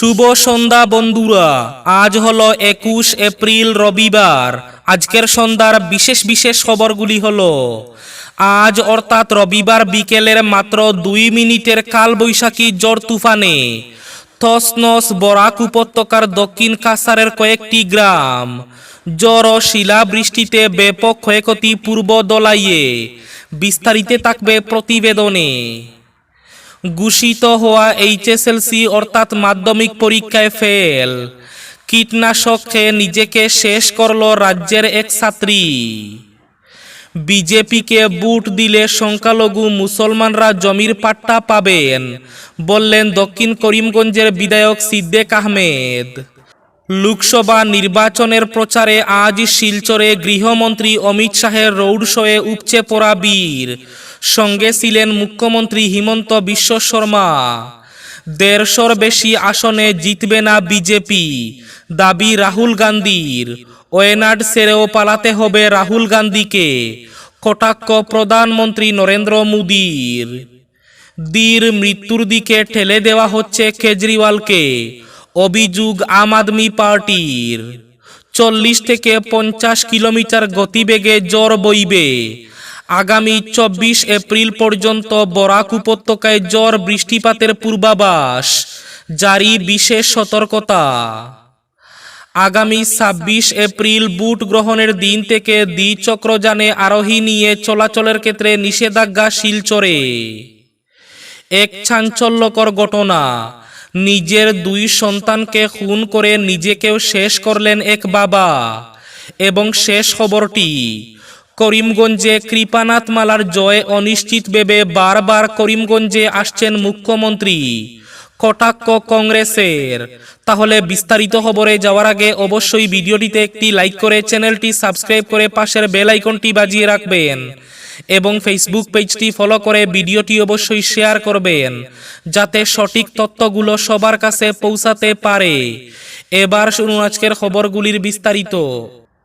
শুভ সন্ধ্যা, বন্ধুরা। আজ হলো একুশ এপ্রিল, রবিবার। আজকের সন্ধ্যার বিশেষ বিশেষ খবরগুলি হলো, আজ অর্থাৎ রবিবার বিকেলের মাত্র দুই মিনিটের কালবৈশাখী জ্বর তুফানে তসনস বরাক উপত্যকার দক্ষিণ কাসারের কয়েকটি গ্রাম, জ্বর ও শিলাবৃষ্টিতে ব্যাপক ক্ষয়ক্ষতি পূর্ব দলাইয়ে, বিস্তারিত থাকবে প্রতিবেদনে। ঘোষিত হওয়া এইচএসএলসি অর্থাৎ মাধ্যমিক পরীক্ষায় ফেল কীটনাশক খেয়ে নিজেকে শেষ করল রাজ্যের এক ছাত্রী। বিজেপিকে বুট দিলে সংখ্যালঘু মুসলমানরা জমির পাট্টা পাবেন, বললেন দক্ষিণ করিমগঞ্জের বিধায়ক সিদ্দেক আহমেদ। লোকসভা নির্বাচনের প্রচারে আজ শিলচরে গৃহমন্ত্রী অমিত শাহের রোড শোয়ে উপচে পড়া বীর। সঙ্গে ছিলেন মুখ্যমন্ত্রী হিমন্ত বিশ্ব শর্মা। দেড়শোর বেশি আসনে জিতবে না বিজেপি। দাবি রাহুল গান্ধীর। ওয়েনাড সেরেও পালাতে হবে রাহুল গান্ধীকে। কটাক্ষ প্রধানমন্ত্রী নরেন্দ্র মোদীর। দীর মৃত্যুর দিকে ঠেলে দেওয়া হচ্ছে কেজরিওয়ালকে। অভিযোগ আম আদমি পার্টির। চল্লিশ থেকে পঞ্চাশ কিলোমিটার গতিবেগে জ্বর বইবে। আগামী চব্বিশ এপ্রিল পর্যন্ত বরাক উপত্যকায় জ্বর বৃষ্টিপাতের পূর্বাভাস, জারি বিশেষ সতর্কতা। আগামী ছাব্বিশ এপ্রিল বুট গ্রহণের দিন থেকে দ্বিচক্রযানে আরোহী নিয়ে চলাচলের ক্ষেত্রে নিষেধাজ্ঞা শিলচরে। এক চাঞ্চল্যকর ঘটনা, নিজের দুই সন্তানকে খুন করে নিজেকেও শেষ করলেন এক বাবা, এবং শেষ খবরটি করিমগঞ্জে কৃপানাথ মালার জয় অনিশ্চিত ভেবে বারবার করিমগঞ্জে আসছেন মুখ্যমন্ত্রী। কটাক্ষ কংগ্রেসের। তাহলে বিস্তারিত খবরে যাওয়ার আগে অবশ্যই ভিডিওটিতে একটি লাইক করে চ্যানেলটি সাবস্ক্রাইব করে পাশের বেল আইকনটি বাজিয়ে রাখবেন এবং ফেসবুক পেজটি ফলো করে ভিডিওটি অবশ্যই শেয়ার করবেন, যাতে সঠিক তথ্যগুলো সবার কাছে পৌঁছাতে পারে। এবার শুনুন আজকের খবরগুলির বিস্তারিত।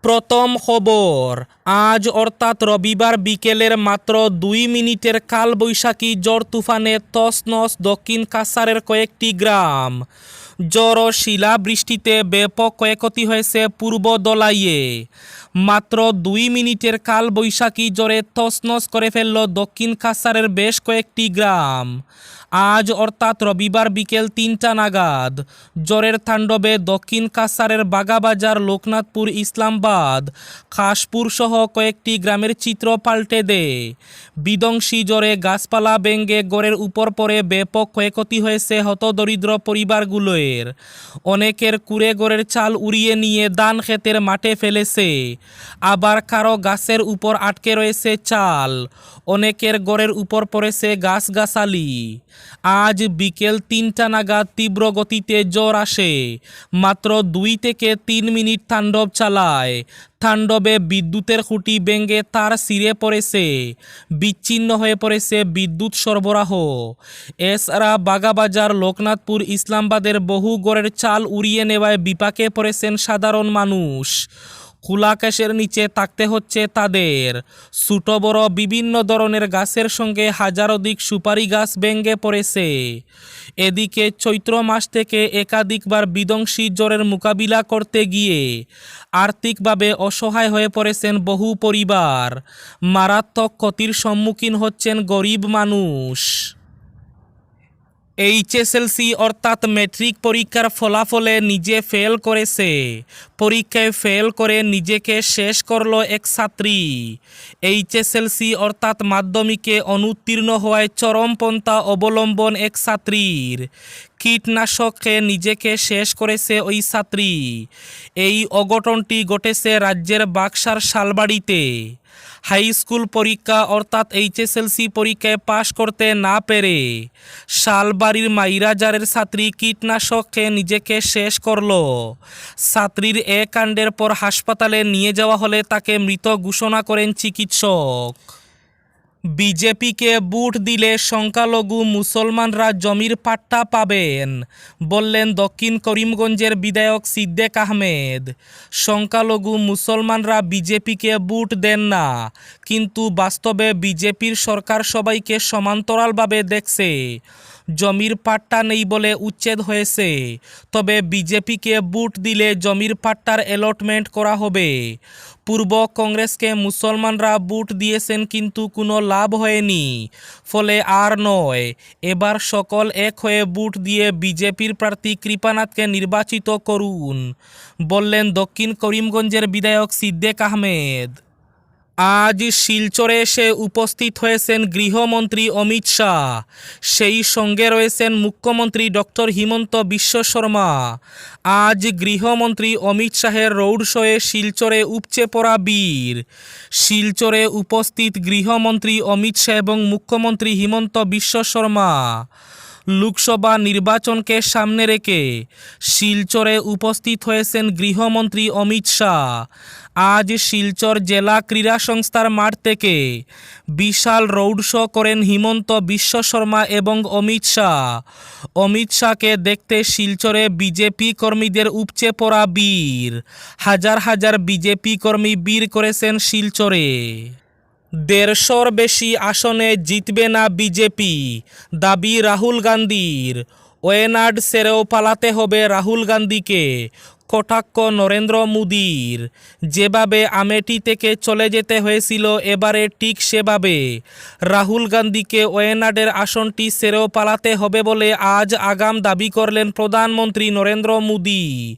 প্রথম খবর, আজ অর্থাৎ রবিবার বিকেলের মাত্র দুই মিনিটের কালবৈশাখী বৈশাখী ঝড় তুফানে তসনস দক্ষিণ কাসারের কয়েকটি গ্রাম। জ্বর ও শিলাবৃষ্টিতে ব্যাপক ক্ষয়ক্ষতি হয়েছে পূর্ব দলাইয়ে। মাত্র দুই মিনিটের কাল বৈশাখী জ্বরে তসনস করে ফেলল দক্ষিণ কাসারের বেশ কয়েকটি গ্রাম। আজ অর্থাৎ রবিবার বিকেল তিনটা নাগাদ জ্বরের তাণ্ডবে দক্ষিণ কাসারের বাগাবাজার লোকনাথপুর ইসলামবাদ খাসপুর সহ কয়েকটি গ্রামের চিত্র পাল্টে দেয়। বিধ্বংসী জ্বরে গাছপালা ব্যঙ্গে গড়ের উপর পড়ে ব্যাপক ক্ষয়ক্ষতি হয়েছে হতদরিদ্র পরিবারগুলোর। অনেকের কুড়ে গড়ের চাল উড়িয়ে নিয়ে দান ক্ষেতের মাঠে ফেলেছে। আবার কারও গাছের উপর আটকে রয়েছে চাল, অনেকের গড়ের উপর পড়েছে গাছগাছালি। আজ বিকেল তিনটা নাগাদ তীব্র গতিতে জ্বর আসে। মাত্র দুই থেকে তিন মিনিট তাণ্ডব চালায়। তাণ্ডবে বিদ্যুতের খুঁটি ব্যঙ্গে তার সিরে পড়েছে। বিচ্ছিন্ন হয়ে পড়েছে বিদ্যুৎ সরবরাহ। এছাড়া বাগাবাজার, লোকনাথপুর, ইসলামবাদের বহু গড়ের চাল উড়িয়ে নেওয়ায় বিপাকে পড়েছেন সাধারণ মানুষ। কুলাকাশের নিচে থাকতে হচ্ছে তাদের। ছোট, বড় বিভিন্ন ধরনের গাছের সঙ্গে হাজারোধিক সুপারি গাছ ভেঙ্গে পড়েছে। এদিকে চৈত্র মাস থেকে একাধিকবার বিধ্বংসী জ্বরের মোকাবিলা করতে গিয়ে আর্থিকভাবে অসহায় হয়ে পড়েছেন বহু পরিবার। মারাত্মক ক্ষতির সম্মুখীন হচ্ছেন গরিব মানুষ। এইচএসএলসি অর্থাৎ ম্যাট্রিক পরীক্ষার ফলাফলে নিজে ফেল করেছে। পরীক্ষায় ফেল করে নিজেকে শেষ করল এক ছাত্রী। এইচএসএলসি অর্থাৎ মাধ্যমিকে অনুত্তীর্ণ হওয়ায় চরমপন্থা অবলম্বন এক ছাত্রীর। কীটনাশক নিজেকে শেষ করেছে ওই ছাত্রী। এই অঘটনটি ঘটেছে রাজ্যের বাক্সার শালবাড়িতে। হাই স্কুল পরীক্ষা অর্থাৎ এইচএসএলসি পরীক্ষায় পাশ করতে না পেরে শালবাড়ির মাইরাজারের ছাত্রী কীটনাশক খেয়ে নিজেকে শেষ করল। ছাত্রীর এ কাণ্ডের পর হাসপাতালে নিয়ে যাওয়া হলে তাকে মৃত ঘোষণা করেন চিকিৎসক। বিজেপিকে বুট দিলে সংখ্যালঘু মুসলমানরা জমির পাট্টা পাবেন, বললেন দক্ষিণ করিমগঞ্জের বিধায়ক সিদ্দেক আহমেদ। সংখ্যালঘু মুসলমানরা বিজেপিকে বুট দেন না, কিন্তু বাস্তবে বিজেপির সরকার সবাইকে সমান্তরালভাবে দেখছে। জমির পাট্টা নেই বলে উচ্ছেদ হয়েছে। তবে বিজেপিকে বুট দিলে জমির পাট্টার অ্যালটমেন্ট করা হবে। পূর্ব কংগ্রেসকে মুসলমানরা বুট দিয়েছেন কিন্তু কোনো লাভ হয়নি। ফলে আর নয়, এবার সকল এক হয়ে বুট দিয়ে বিজেপির প্রার্থী কৃপানাথকে নির্বাচিত করুন, বললেন দক্ষিণ করিমগঞ্জের বিধায়ক সিদ্দেক আহমেদ। আজ শিলচরে এসে উপস্থিত হয়েছেন গৃহমন্ত্রী অমিত শাহ। সেই সঙ্গে রয়েছেন মুখ্যমন্ত্রী ডক্টর হিমন্ত বিশ্ব শর্মা। আজ গৃহমন্ত্রী অমিত শাহের রোড শোয়ে শিলচরে উপচে পড়া বীর। শিলচরে উপস্থিত গৃহমন্ত্রী অমিত শাহ এবং মুখ্যমন্ত্রী হিমন্ত বিশ্ব শর্মা। লোকসভা নির্বাচনকে সামনে রেখে শিলচরে উপস্থিত হয়েছেন গৃহমন্ত্রী অমিত শাহ। আজ শিলচর জেলা ক্রীড়া সংস্থার মাঠ থেকে বিশাল রোড শো করেন হিমন্ত বিশ্ব শর্মা এবং অমিত শাহ। অমিত শাহকে দেখতে শিলচরে বিজেপি কর্মীদের উপচে পড়া বীর। হাজার হাজার বিজেপি কর্মী বীর করেছেন শিলচরে। দেড়শোর বেশি আসনে জিতবে না বিজেপি, দাবি রাহুল গান্ধীর। ওয়েনার্ড সেরেও পালাতে হবে রাহুল গান্ধীকে। কটাক্ষ নরেন্দ্র মোদীর। যেভাবে আমেঠি থেকে চলে যেতে হয়েছিল, এবারে ঠিক সেভাবে। রাহুল গান্ধীকে ওয়েনাডের আসনটি সেরেও পালাতে হবে বলে আজ আগাম দাবি করলেন প্রধানমন্ত্রী নরেন্দ্র মোদী।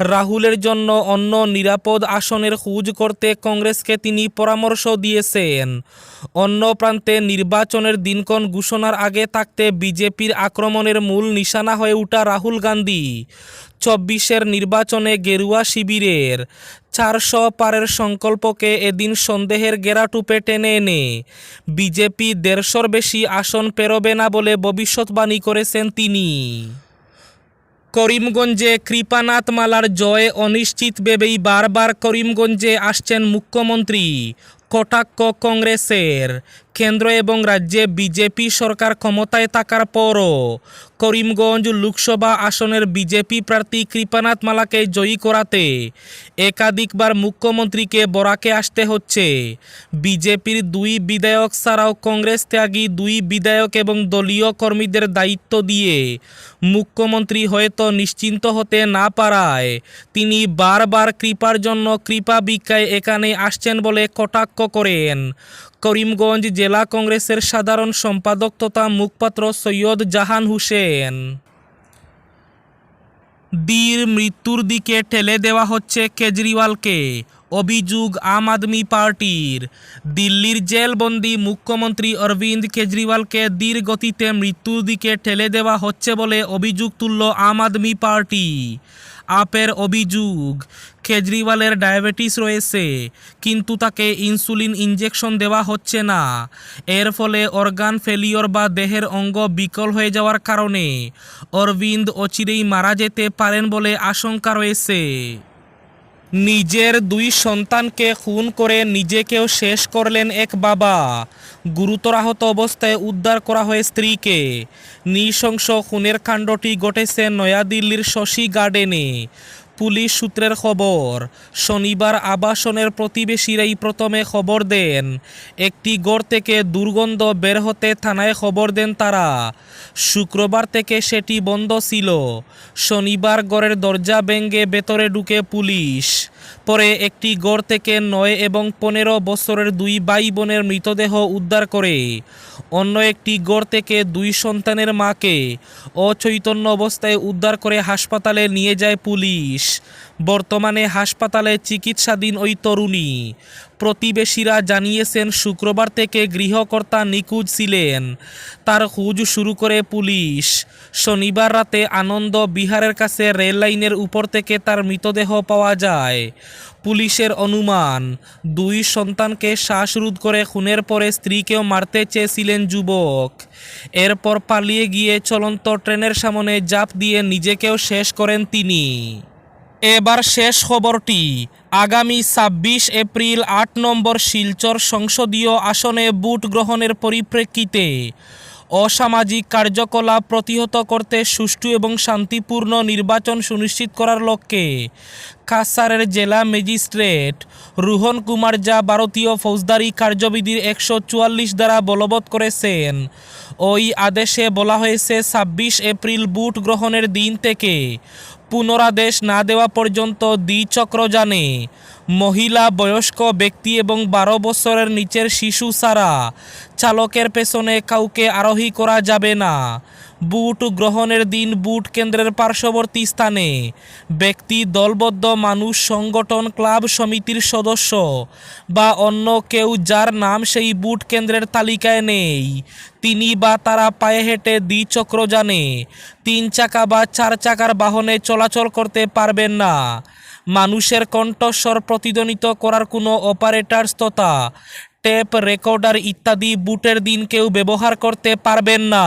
রাহুলের জন্য অন্য নিরাপদ আসনের খোঁজ করতে কংগ্রেসকে তিনি পরামর্শ দিয়েছেন। অন্য প্রান্তে নির্বাচনের দিনক্ষণ ঘোষণার আগে থাকতে বিজেপির আক্রমণের মূল নিশানা হয়ে ওঠা রাহুল গান্ধী। চব্বিশের নির্বাচনে গেরুয়া শিবিরের চারশো পারের সংকল্পকে এদিন সন্দেহের গেরাটুপে টেনে এনে। বিজেপি দেড়শোর বেশি আসন পেরোবে না বলে ভবিষ্যৎবাণী করেছেন তিনি। করিমগঞ্জে কৃপানাথ মালার জয় অনিশ্চিত ভেবেই বারবার করিমগঞ্জে আসছেন মুখ্যমন্ত্রী। কটাক্ষ কংগ্রেসের কেন্দ্র এবং রাজ্যে বিজেপি সরকার ক্ষমতায় থাকার পরও করিমগঞ্জ লোকসভা আসনের বিজেপি প্রার্থী কৃপানাথ মালাকে জয়ী করাতে একাধিকবার মুখ্যমন্ত্রীকে বরাকে আসতে হচ্ছে। বিজেপির দুই বিধায়ক ছাড়াও কংগ্রেস ত্যাগী দুই বিধায়ক এবং দলীয় কর্মীদের দায়িত্ব দিয়ে মুখ্যমন্ত্রী হয়তো নিশ্চিন্ত হতে না পারায় তিনি বারবার কৃপার জন্য কৃপা ভিক্ষায় এখানে আসছেন বলে কটাক্ষ করেন। করিমগঞ্জ জেলা কংগ্রেসের সাধারণ সম্পাদক তথা মুখপাত্র সৈয়দ জাহান হুসেন। বীর মৃত্যুর দিকে ঠেলে দেওয়া হচ্ছে কেজরিওয়ালকে। অভিযোগ আম আদমি পার্টির। দিল্লির জেলবন্দি মুখ্যমন্ত্রী অরবিন্দ কেজরিওয়ালকে ধীর গতিতে মৃত্যুর দিকে ঠেলে দেওয়া হচ্ছে বলে অভিযোগ তুলল আম আদমি পার্টি। আপের অভিযোগ কেজরিওয়ালের ডায়াবেটিস রয়েছে, কিন্তু তাকে ইনসুলিন ইঞ্জেকশন দেওয়া হচ্ছে না। এর ফলে অর্গান ফেলিওর বা দেহের অঙ্গ বিকল হয়ে যাওয়ার কারণে অরবিন্দ অচিরেই মারা যেতে পারেন বলে আশঙ্কা রয়েছে। নিজের দুই সন্তানকে খুন করে নিজেকেও শেষ করলেন এক বাবা। গুরুতর আহত অবস্থায় উদ্ধার করা হয় স্ত্রীকে। নৃশংস খুনের কাণ্ডটি ঘটেছে নয়াদিল্লির শশী গার্ডেনে। পুলিশ সূত্রের খবর, শনিবার আবাসনের প্রতিবেশীরাই প্রথমে খবর দেন। একটি গড় থেকে দুর্গন্ধ বের হতে থানায় খবর দেন তারা। শুক্রবার থেকে সেটি বন্ধ ছিল। শনিবার গড়ের দরজা ভেঙে ভেতরে ঢুকে পুলিশ। পরে একটি গড় থেকে নয় এবং পনেরো বছরের দুই ভাই বোনের মৃতদেহ উদ্ধার করে। অন্য একটি গড় থেকে দুই সন্তানের মাকে অচৈতন্য অবস্থায় উদ্ধার করে হাসপাতালে নিয়ে যায় পুলিশ। বর্তমানে হাসপাতালে চিকিৎসাধীন ওই তরুণী। প্রতিবেশীরা জানিয়েছেন, শুক্রবার থেকে গৃহকর্তা নিখোঁজ ছিলেন। তার খোঁজ শুরু করে পুলিশ। শনিবার রাতে আনন্দ বিহারের কাছে রেল লাইনের উপর থেকে তার মৃতদেহ পাওয়া যায়। পুলিশের অনুমান, দুই সন্তানকে শ্বাসরোধ করে খুনের পরে স্ত্রীকেও মারতে চেয়েছিলেন যুবক। এরপর পালিয়ে গিয়ে চলন্ত ট্রেনের সামনে জাপ দিয়ে নিজেকেও শেষ করেন তিনি। এবার শেষ খবরটি। আগামী ছাব্বিশ এপ্রিল আট নম্বর শিলচর সংসদীয় আসনে ভোট গ্রহণের পরিপ্রেক্ষিতে অসামাজিক কার্যকলাপ প্রতিহত করতে সুষ্ঠু এবং শান্তিপূর্ণ নির্বাচন সুনিশ্চিত করার লক্ষ্যে কাসারের জেলা ম্যাজিস্ট্রেট রুহন কুমার যা ভারতীয় ফৌজদারি কার্যবিধির একশো চুয়াল্লিশ দ্বারা বলবৎ করেছেন, ওই আদেশে বলা হয়েছে ছাব্বিশ এপ্রিল বুট গ্রহণের দিন থেকে পুনরাদেশ না দেওয়া পর্যন্ত দ্বিচক্র জানে। মহিলা, বয়স্ক ব্যক্তি এবং বারো বছরের নিচের শিশু ছাড়া চালকের পেছনে কাউকে আরোহী করা যাবে না। বুট গ্রহণের দিন বুট কেন্দ্রের পার্শ্ববর্তী স্থানে। ব্যক্তি, দলবদ্ধ মানুষ, সংগঠন, ক্লাব সমিতির সদস্য বা অন্য কেউ যার নাম সেই বুট কেন্দ্রের তালিকায় নেই। তিনি বা তারা পায়ে হেঁটে দ্বিচক্রযানে তিন চাকা বা চার চাকার বাহনে চলাচল করতে পারবেন না। মানুষের কণ্ঠস্বর প্রতিধ্বনিত করার কোনো অপারেটার্স তথা টেপ রেকর্ডার ইত্যাদি বুটের দিন কেউ ব্যবহার করতে পারবেন না।